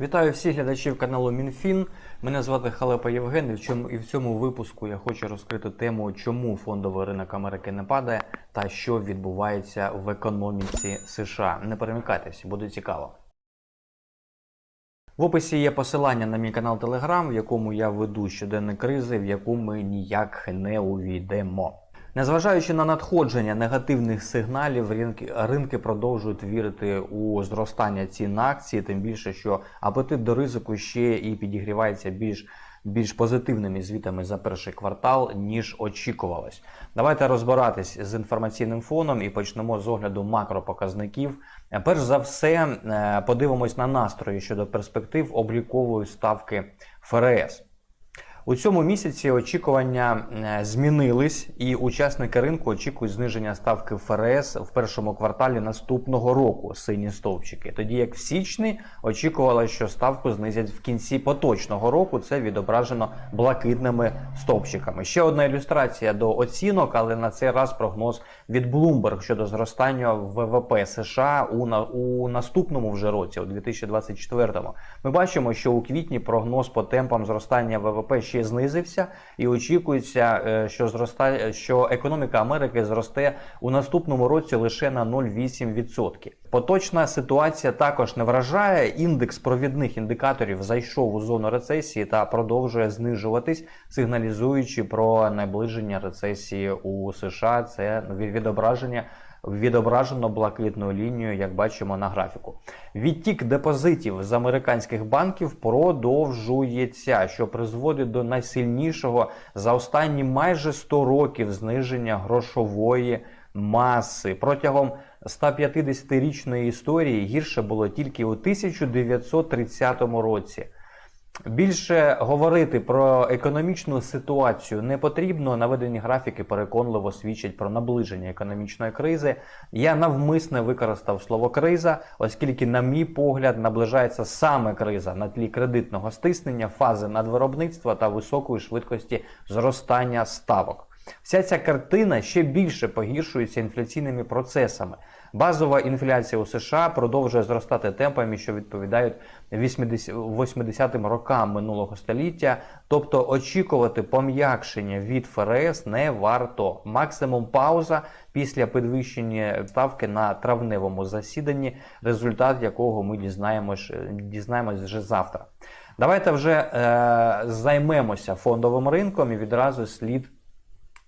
Вітаю всіх глядачів каналу МінФін. Мене звати Халепа Євген. І в цьому, і в цьому випуску я хочу розкрити тему, чому фондовий ринок Америки не падає та що відбувається в економіці США. Не перемикайтеся, буде цікаво. В описі є посилання на мій канал Telegram, в якому я веду щоденні кризи, в яку ми ніяк не увійдемо. Незважаючи на надходження негативних сигналів, ринки, ринки продовжують вірити у зростання цін акції, тим більше, що апетит до ризику ще і підігрівається більш більш позитивними звітами за перший квартал, ніж очікувалось. Давайте розбиратись з інформаційним фоном і почнемо з огляду макропоказників. Перш за все, е, подивимось на настрої щодо перспектив облікової ставки ФРС. У цьому місяці очікування змінились, і учасники ринку очікують зниження ставки ФРС в першому кварталі наступного року. Сині стовпчики. Тоді як в січні очікували, що ставку знизять в кінці поточного року. Це відображено блакитними стовпчиками. Ще одна ілюстрація до оцінок, але на цей раз прогноз від Bloomberg щодо зростання ВВП США у на у наступному вже році, у 2024-му. Ми бачимо, що у квітні прогноз по темпам зростання ВВП ще знизився, і очікується, е, що зростає, що економіка Америки зросте у наступному році лише на 0,8%. Поточна ситуація також не вражає. Індекс провідних індикаторів зайшов у зону рецесії та продовжує знижуватись, сигналізуючи про наближення рецесії у США. Це відображення відображено блакитною лінією, як бачимо на графіку. Відтік депозитів з американських банків продовжується, що призводить до найсильнішого за останні майже 100 років зниження грошової маси. Протягом 150-річної історії гірше було тільки у 1930 році. Більше говорити про економічну ситуацію не потрібно. Наведені графіки переконливо свідчать про наближення економічної кризи. Я навмисне використав слово криза, оскільки, на мій погляд, наближається саме криза на тлі кредитного стиснення, фази надвиробництва та високої швидкості зростання ставок. Вся ця картина ще більше погіршується інфляційними процесами. Базова інфляція у США продовжує зростати темпами, що відповідають 80-м рокам минулого століття. Тобто очікувати пом'якшення від ФРС не варто. Максимум пауза після підвищення ставки на травневому засіданні, результат якого ми дізнаємось, дізнаємось вже завтра. Давайте вже е, займемося фондовим ринком і відразу слід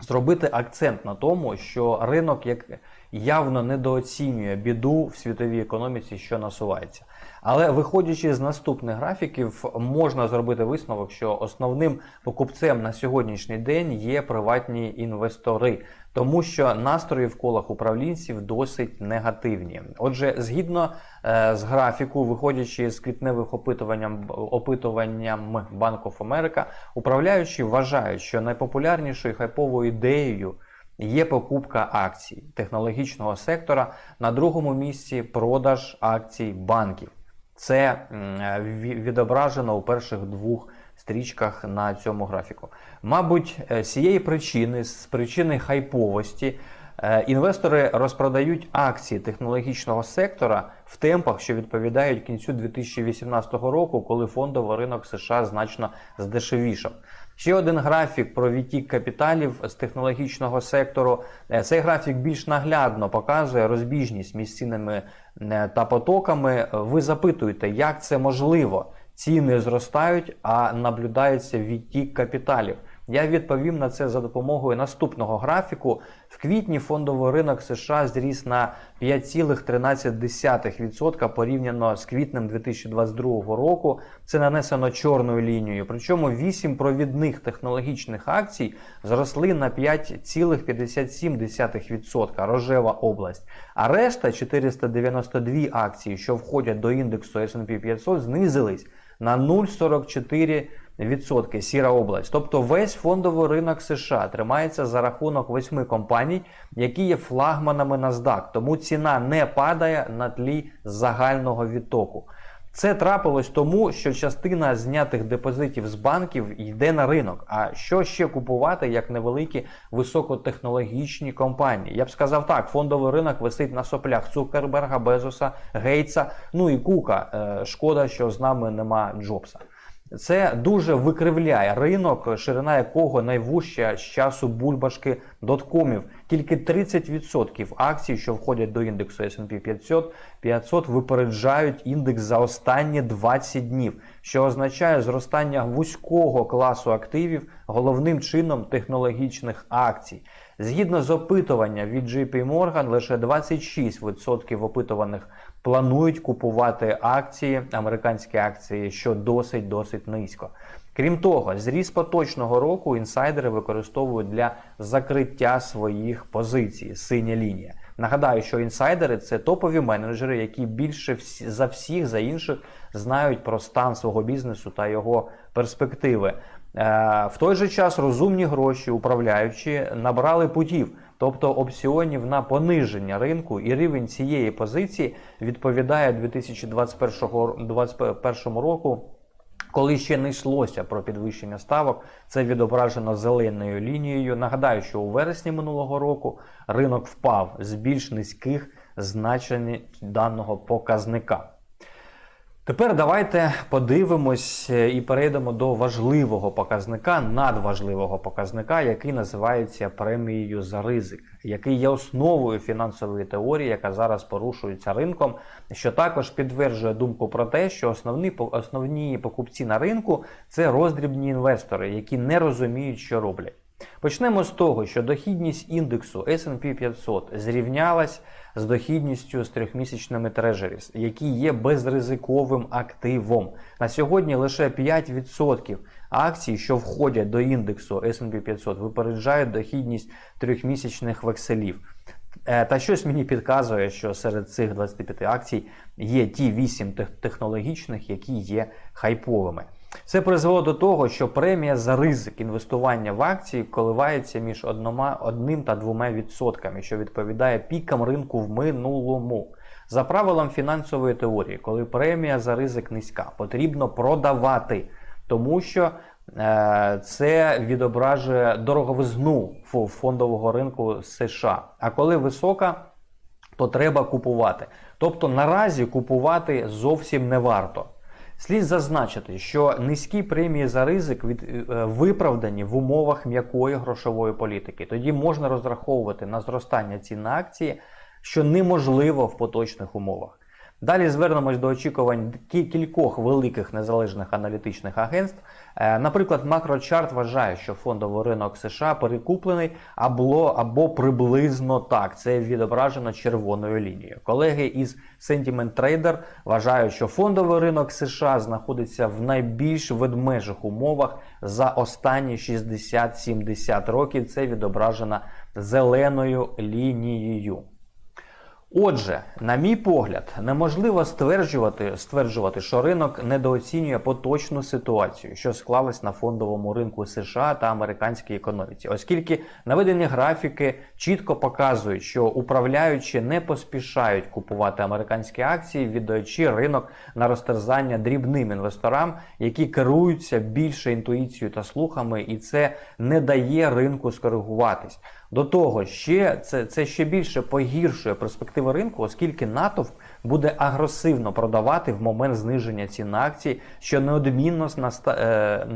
зробити акцент на тому, що ринок як явно недооцінює біду в світовій економіці, що насувається. Але виходячи з наступних графіків, можна зробити висновок, що основним покупцем на сьогоднішній день є приватні інвестори, тому що настрої в колах управлінців досить негативні. Отже, згідно е, з графіку, виходячи з квітневих опитуванням опитуванням of America, управляючі вважають, що найпопулярнішою хайповою ідеєю. Є покупка акцій технологічного сектора на другому місці продаж акцій банків. Це відображено у перших двох стрічках на цьому графіку. Мабуть, з цієї причини, з причини хайповості, інвестори розпродають акції технологічного сектора в темпах, що відповідають кінцю 2018 року, коли фондовий ринок США значно здешевішав. Ще один графік про відтік капіталів з технологічного сектору. Цей графік більш наглядно показує розбіжність між цінами та потоками. Ви запитуєте, як це можливо? Ціни зростають, а наблюдається відтік капіталів. Я відповім на це за допомогою наступного графіку. В квітні фондовий ринок США зріс на 5,13% порівняно з квітнем 2022 року. Це нанесено чорною лінією. Причому 8 провідних технологічних акцій зросли на 5,57% рожева область. А решта 492 акції, що входять до індексу S&P 500, знизились на 0,44%. Відсотки сіра область, тобто весь фондовий ринок США тримається за рахунок восьми компаній, які є флагманами NASDAQ. Тому ціна не падає на тлі загального відтоку. Це трапилось тому, що частина знятих депозитів з банків йде на ринок. А що ще купувати як невеликі високотехнологічні компанії? Я б сказав так: фондовий ринок висить на соплях Цукерберга, Безоса, Гейтса, ну і Кука. Е, Шкода, що з нами нема Джобса. Це дуже викривляє ринок, ширина якого найвужча з часу бульбашки доткомів. Тільки 30% акцій, що входять до індексу S&P 500, 500 випереджають індекс за останні 20 днів, що означає зростання вузького класу активів, головним чином технологічних акцій. Згідно з опитування від JP Morgan, лише 26% опитуваних планують купувати акції, американські акції, що досить досить низько. Крім того, зріст поточного року інсайдери використовують для закриття своїх позицій. Синя лінія. Нагадаю, що інсайдери це топові менеджери, які більше всі, за всіх за інших знають про стан свого бізнесу та його перспективи. Е, в той же час розумні гроші, управляючі, набрали путів, тобто опціонів на пониження ринку, і рівень цієї позиції відповідає 2021 року. Коли ще не йшлося про підвищення ставок, це відображено зеленою лінією. Нагадаю, що у вересні минулого року ринок впав з більш низьких значень даного показника. Тепер давайте подивимось і перейдемо до важливого показника, надважливого показника, який називається премією за ризик, який є основою фінансової теорії, яка зараз порушується ринком, що також підтверджує думку про те, що основні основні покупці на ринку це роздрібні інвестори, які не розуміють, що роблять. Почнемо з того, що дохідність індексу S&P 500 зрівнялась з дохідністю з трьохмісячними трежеріс, які є безризиковим активом. На сьогодні лише 5% акцій, що входять до індексу S&P 500, випереджають дохідність трьохмісячних векселів. Та щось мені підказує, що серед цих 25 акцій є ті 8 технологічних, які є хайповими. Це призвело до того, що премія за ризик інвестування в акції коливається між однома, одним та двома відсотками, що відповідає пікам ринку в минулому. За правилом фінансової теорії, коли премія за ризик низька, потрібно продавати, тому що е, це відображує дороговизну фондового ринку США. А коли висока, то треба купувати. Тобто наразі купувати зовсім не варто. Слід зазначити, що низькі премії за ризик від е, виправдані в умовах м'якої грошової політики. Тоді можна розраховувати на зростання цін на акції, що неможливо в поточних умовах. Далі звернемось до очікувань кількох великих незалежних аналітичних агентств. Е, наприклад, макрочарт вважає, що фондовий ринок США перекуплений або або приблизно так. Це відображено червоною лінією. Колеги із Sentiment Trader вважають, що фондовий ринок США знаходиться в найбільш ведмежих умовах за останні 60-70 років. Це відображено зеленою лінією. Отже, на мій погляд, неможливо стверджувати, стверджувати, що ринок недооцінює поточну ситуацію, що склалась на фондовому ринку США та американській економіці, оскільки наведені графіки чітко показують, що управляючі не поспішають купувати американські акції, віддаючи ринок на розтерзання дрібним інвесторам, які керуються більше інтуїцією та слухами, і це не дає ринку скоригуватись. До того ще це це ще більше погіршує перспективи ринку, оскільки натовп буде агресивно продавати в момент зниження цін на акції, що неодмінно е,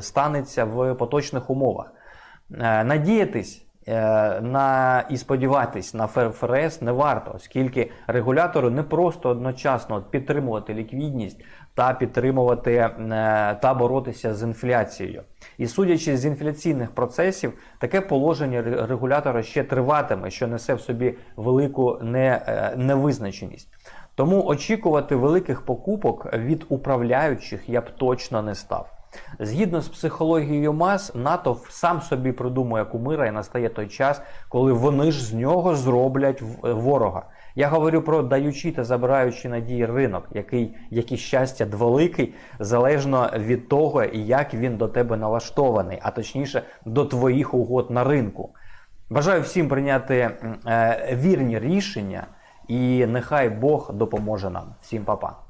станеться в поточних умовах. Е, надіятись на і сподіватись на ФРС не варто, оскільки регулятору не просто одночасно підтримувати ліквідність та підтримувати та боротися з інфляцією. І судячи з інфляційних процесів, таке положення регулятора ще триватиме, що несе в собі велику не, е, невизначеність. Тому очікувати великих покупок від управляючих я б точно не став. Згідно з психологією мас, НАТО сам собі придумує кумира і настає той час, коли вони ж з нього зроблять ворога. Я говорю про даючи та забираючи надії ринок, який який щастя великий, залежно від того, як він до тебе налаштований, а точніше до твоїх угод на ринку. Бажаю всім прийняти е, вірні рішення, і нехай Бог допоможе нам. Всім па-па.